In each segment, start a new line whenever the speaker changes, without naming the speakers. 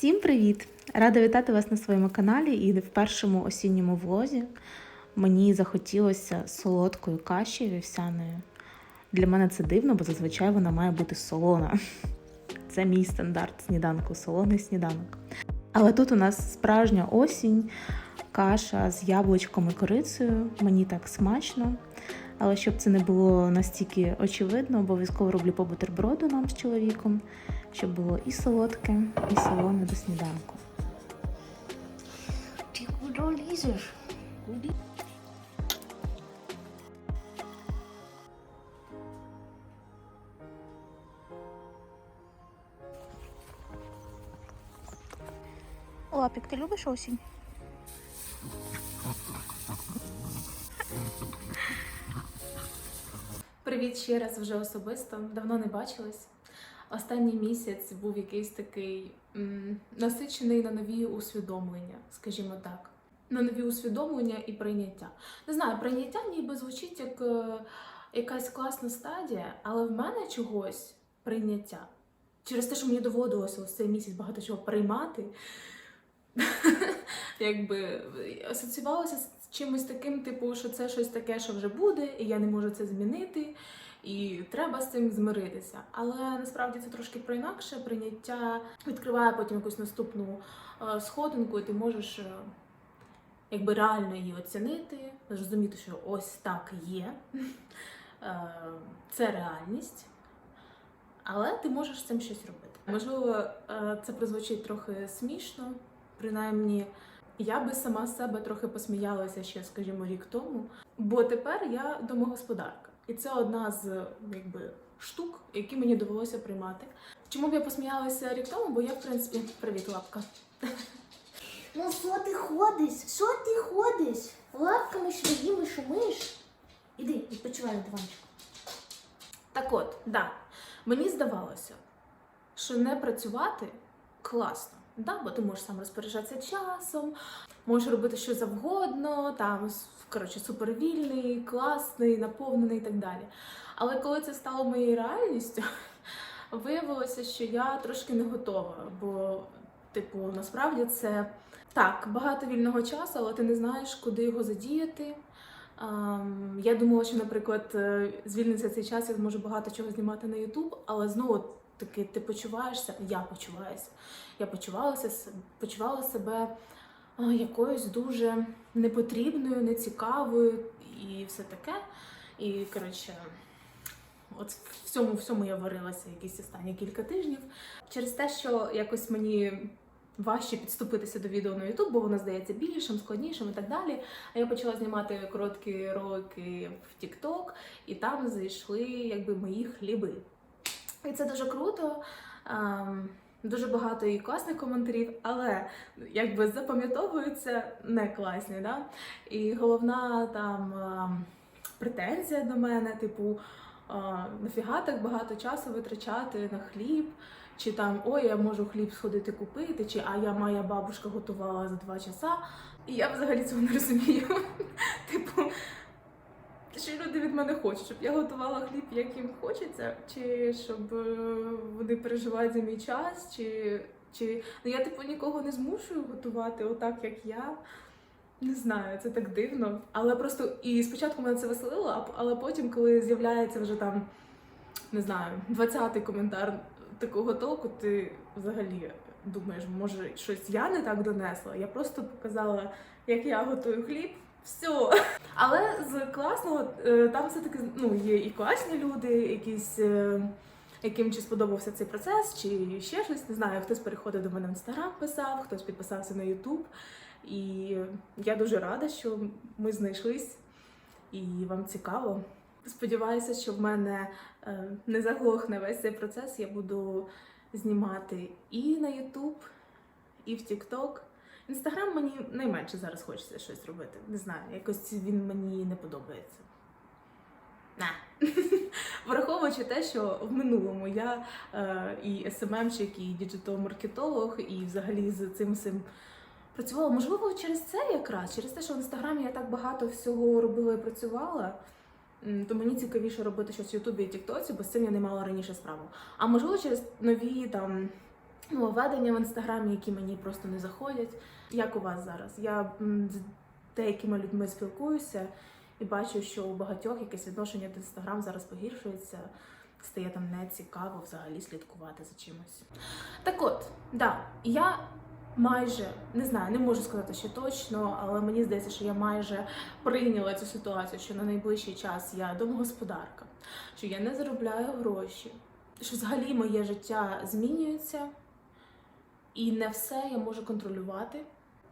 Всім привіт! Рада вітати вас на своєму каналі і в першому осінньому влозі мені захотілося солодкою каші вівсяною. Для мене це дивно, бо зазвичай вона має бути солона. Це мій стандарт сніданку, солоний сніданок. Але тут у нас справжня осінь, каша з яблучком і корицею. Мені так смачно. Але щоб це не було настільки очевидно, обов'язково роблю по бутерброду нам з чоловіком, щоб було і солодке, і солоне до сніданку.
Ти куди лізеш? Куди?
Лапік, ти любиш осінь?
Привіт ще раз вже особисто. Давно не бачились. Останній місяць був якийсь такий м, насичений на нові усвідомлення, скажімо так. На нові усвідомлення і прийняття. Не знаю, прийняття ніби звучить як е, якась класна стадія, але в мене чогось прийняття. Через те, що мені доводилося цей місяць багато чого приймати, якби асоціювалося з чимось таким, типу, що це щось таке, що вже буде, і я не можу це змінити, і треба з цим змиритися. Але насправді це трошки про інакше. Прийняття відкриває потім якусь наступну е, сходинку, і ти можеш е, якби реально її оцінити, зрозуміти, що ось так є. Е, Це реальність. Але ти можеш з цим щось робити. Можливо, це прозвучить трохи смішно, принаймні. Я би сама з себе трохи посміялася ще, скажімо, рік тому, бо тепер я домогосподарка, і це одна з якби штук, які мені довелося приймати. Чому б я посміялася рік тому? Бо я, в принципі, привіт, лапка.
Ну що ти ходиш? Що ти ходиш? Лапками своїми шумиш? Іди, відпочивай на диванчику.
Так от, да, мені здавалося, що не працювати класно. Да, бо ти можеш сам розпоряджатися часом, можеш робити що завгодно, там коротше супервільний, класний, наповнений і так далі. Але коли це стало моєю реальністю, виявилося, що я трошки не готова. Бо, типу, насправді це так, багато вільного часу, але ти не знаєш, куди його задіяти. Ем, Я думала, що, наприклад, е, звільниться цей час, я зможу багато чого знімати на YouTube, але знову таки ти почуваєшся, я почуваюся. Я почувалася почувала себе якоюсь дуже непотрібною, нецікавою і все таке. І коротше, от в цьому всьому я варилася якісь останні кілька тижнів. Через те, що якось мені важче підступитися до відео на YouTube, бо воно здається більшим, складнішим і так далі. А я почала знімати короткі ролики в TikTok, і там зайшли якби мої хліби. І це дуже круто. Ем, Дуже багато і класних коментарів, але якби запам'ятовуються не класні. Да? І головна там ем, претензія до мене, типу, нафіга так багато часу витрачати на хліб, чи там ой, я можу хліб сходити купити, чи а я моя бабушка готувала за два часа. І я взагалі цього не розумію. Типу, що люди від мене хочуть, щоб я готувала хліб, як їм хочеться, чи щоб е, вони переживають за мій час, чи, чи... Ну я типу нікого не змушую готувати отак, як я. Не знаю, це так дивно. Але просто і спочатку мене це веселило, але потім, коли з'являється вже там, не знаю, 20-й коментар такого толку, ти взагалі думаєш, може щось я не так донесла. Я просто показала, як я готую хліб. Все. Але з класного е, там все-таки ну, є і класні люди, якісь. е, Яким чи сподобався цей процес, чи ще щось, не знаю. Хтось переходив до мене в інстаграм, писав, хтось підписався на Ютуб. І я дуже рада, що ми знайшлись і вам цікаво. Сподіваюся, що в мене е, не заглохне весь цей процес. Я буду знімати і на Ютуб, і в TikTok. Інстаграм мені найменше зараз хочеться щось робити. Не знаю, якось він мені не подобається. На. Враховуючи те, що в минулому я е, і СММщик, і діджитал-маркетолог, і взагалі з цим всім працювала. Можливо, через це якраз, через те, що в інстаграмі я так багато всього робила і працювала. То мені цікавіше робити щось в Ютубі і Тіктоці, бо з цим я не мала раніше справу. А можливо, через нові там ну, ведення в інстаграмі, які мені просто не заходять. Як у вас зараз? Я з деякими людьми спілкуюся і бачу, що у багатьох якесь відношення до інстаграм зараз погіршується. Стає там нецікаво взагалі слідкувати за чимось. Так от, да, я майже не знаю, не можу сказати ще точно, але мені здається, що я майже прийняла цю ситуацію, що на найближчий час я домогосподарка, що я не заробляю гроші, що взагалі моє життя змінюється, і не все я можу контролювати.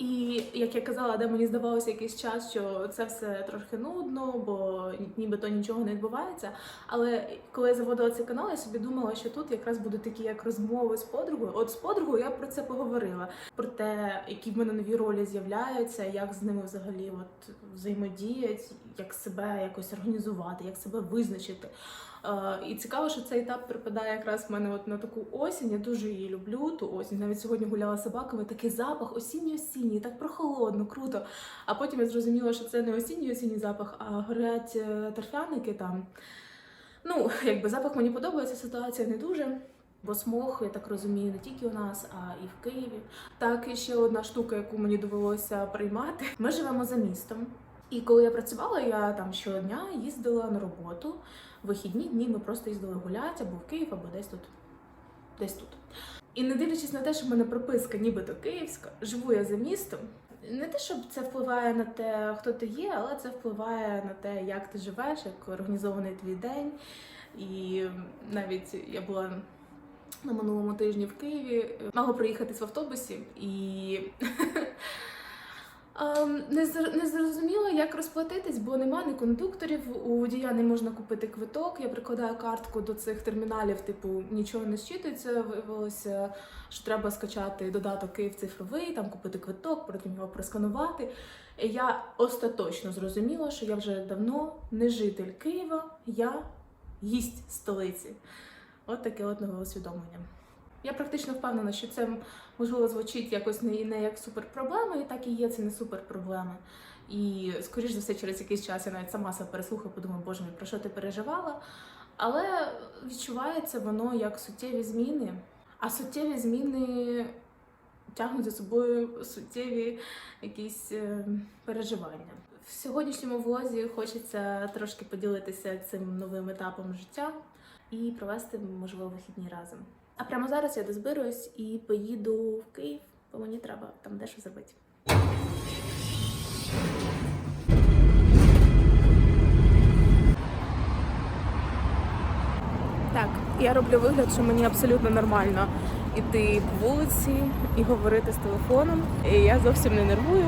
І як я казала, де мені здавалося якийсь час, що це все трохи нудно, бо нібито нічого не відбувається. Але коли я заводила цей канал, я собі думала, що тут якраз будуть такі як розмови з подругою. От з подругою я про це поговорила, про те, які в мене нові ролі з'являються, як з ними взагалі от взаємодіять, як себе якось організувати, як себе визначити. Е, І цікаво, що цей етап припадає якраз в мене от на таку осінь. Я дуже її люблю. Ту осінь. Навіть сьогодні гуляла собаками. Такий запах осінньо-осінній, так прохолодно, круто. А потім я зрозуміла, що це не осінній осінній запах, а горять е, торфяники там. Ну, якби запах мені подобається, ситуація не дуже. Бо смог, я так розумію, не тільки у нас, а і в Києві. Так, і ще одна штука, яку мені довелося приймати. Ми живемо за містом. І коли я працювала, я там щодня їздила на роботу. В Вихідні дні ми просто їздили гуляти або в Київ, або десь тут. Десь тут. І не дивлячись на те, що в мене прописка нібито київська, живу я за містом. Не те, щоб це впливає на те, хто ти є, але це впливає на те, як ти живеш, як організований твій день. І навіть я була на минулому тижні в Києві, мала приїхатись в автобусі і. Ем, Не зр- не зрозуміла, як розплатитись, бо нема ні кондукторів. У водія не можна купити квиток. Я прикладаю картку до цих терміналів, типу нічого не щитується. Виявилося, що треба скачати додаток Київ цифровий, там купити квиток, потім його просканувати. І я остаточно зрозуміла, що я вже давно не житель Києва, я гість столиці. От таке от нове усвідомлення. Я практично впевнена, що це можливо звучить якось не, не як суперпроблема, і так і є, це не суперпроблема. І скоріш за все, через якийсь час я навіть сама себе переслухаю, подумаю, боже мій, про що ти переживала? Але відчувається воно як суттєві зміни. А суттєві зміни тягнуть за собою суттєві якісь е, переживання. В сьогоднішньому влозі хочеться трошки поділитися цим новим етапом життя і провести, можливо, вихідні разом. А прямо зараз я дозберусь і поїду в Київ, бо мені треба там дещо зробити. Так, я роблю вигляд, що мені абсолютно нормально іти по вулиці і говорити з телефоном. І я зовсім не нервую.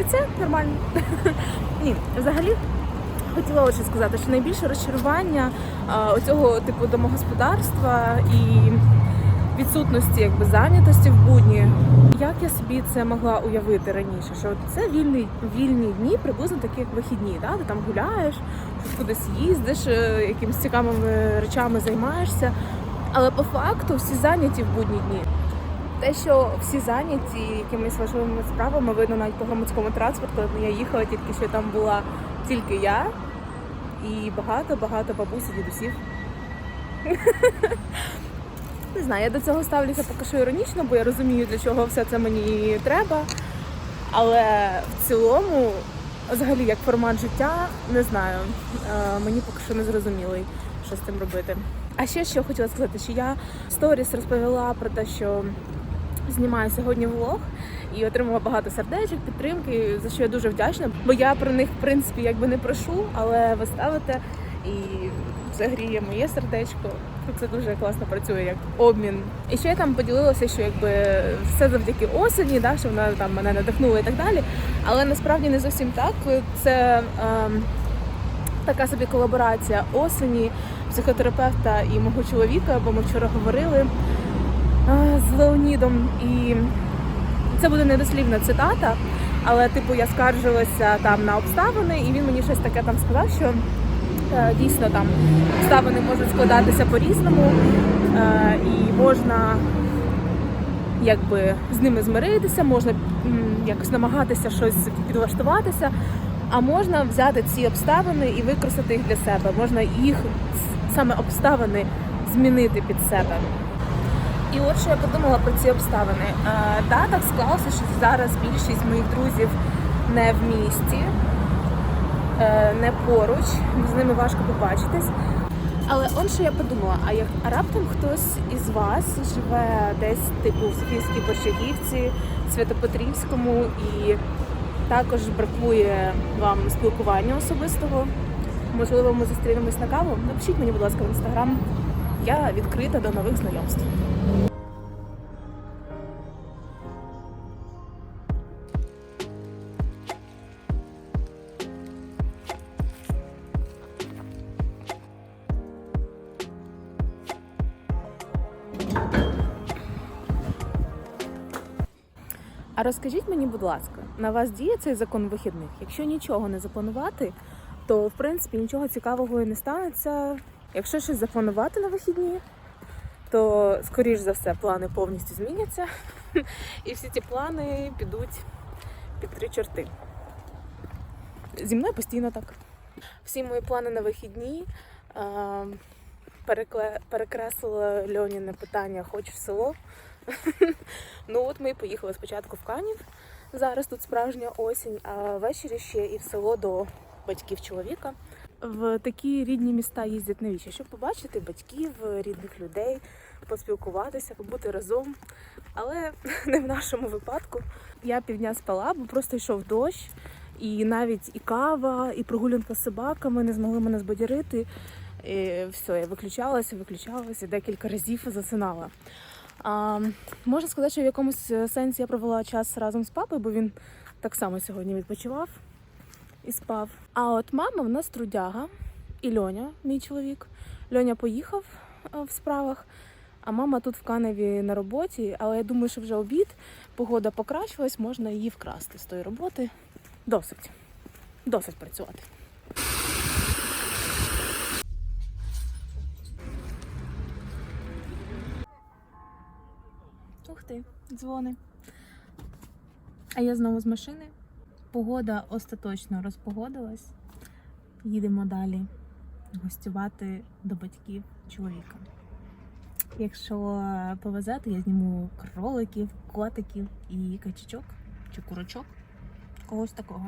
І це нормально. Ні, взагалі хотіла лише сказати, що найбільше розчарування оцього типу домогосподарства і відсутності якби зайнятості в будні. Як я собі це могла уявити раніше? Що це вільний вільні дні, приблизно такі як вихідні, да? ти там гуляєш, кудись їздиш, е, якимись цікавими речами займаєшся. Але по факту всі зайняті в будні дні. Те, що всі зайняті якимись важливими справами, видно навіть по громадському транспорту. Я їхала тільки що там була тільки я і багато-багато бабусь і дідусів. Не знаю, я до цього ставлюся поки що іронічно, бо я розумію, для чого все це мені треба. Але в цілому, взагалі, як формат життя, не знаю. Е, Мені поки що не зрозумілий, що з цим робити. А ще що хотіла сказати, що я сторіс розповіла про те, що знімаю сьогодні влог і отримала багато сердечок, підтримки, за що я дуже вдячна. Бо я про них, в принципі, якби не прошу, але ви ставите і це гріє моє сердечко. Це дуже класно працює як обмін. І ще я там поділилася, що якби все завдяки осені, да, що вона там мене надихнула і так далі. Але насправді не зовсім так. Це ем, така собі колаборація осені, психотерапевта і мого чоловіка, бо ми вчора говорили з Леонідом. І це буде недослівна цитата, але типу я скаржилася там на обставини, і він мені щось таке там сказав, що е, дійсно там обставини можуть складатися по-різному, е, і можна якби з ними змиритися, можна якось намагатися щось підлаштуватися, а можна взяти ці обставини і використати їх для себе. Можна їх саме обставини змінити під себе. І от що я подумала про ці обставини. Е, да, так склалося, що зараз більшість моїх друзів не в місті, е, не поруч, з ними важко побачитись. Але он що я подумала, а як а раптом хтось із вас живе десь типу в Софійській Борщагівці, Святопетрівському і також бракує вам спілкування особистого. Можливо, ми зустрінемось на каву. Напишіть мені, будь ласка, в інстаграм. Я відкрита до нових знайомств. Розкажіть мені, будь ласка, на вас діє цей закон вихідних? Якщо нічого не запланувати, то в принципі нічого цікавого і не станеться. Якщо щось запланувати на вихідні, то скоріш за все плани повністю зміняться, і всі ці плани підуть під три чорти. Зі мною постійно так. Всі мої плани на вихідні е, перекле- перекреслила Льоніне питання Хоч в село. Ну от ми поїхали спочатку в Канів. Зараз тут справжня осінь, а ввечері ще і в село до батьків чоловіка. В такі рідні міста їздять навіщо? Щоб побачити батьків, рідних людей, поспілкуватися, побути разом. Але не в нашому випадку. Я півдня спала, бо просто йшов дощ, і навіть і кава, і прогулянка з собаками не змогли мене збадьорити. І все, я виключалася, виключалася, декілька разів засинала. А, можна сказати, що в якомусь е, сенсі я провела час разом з папою, бо він так само сьогодні відпочивав і спав. А от мама в нас трудяга, і Льоня, мій чоловік. Льоня поїхав е, в справах, а мама тут в Каневі на роботі. Але я думаю, що вже обід, погода покращилась, можна її вкрасти з тої роботи. Досить. Досить працювати. Ти, дзвони. А я знову з машини. Погода остаточно розпогодилась. Їдемо далі гостювати до батьків чоловіка. Якщо повезе, то я зніму кроликів, котиків і качечок чи курочок. Когось такого.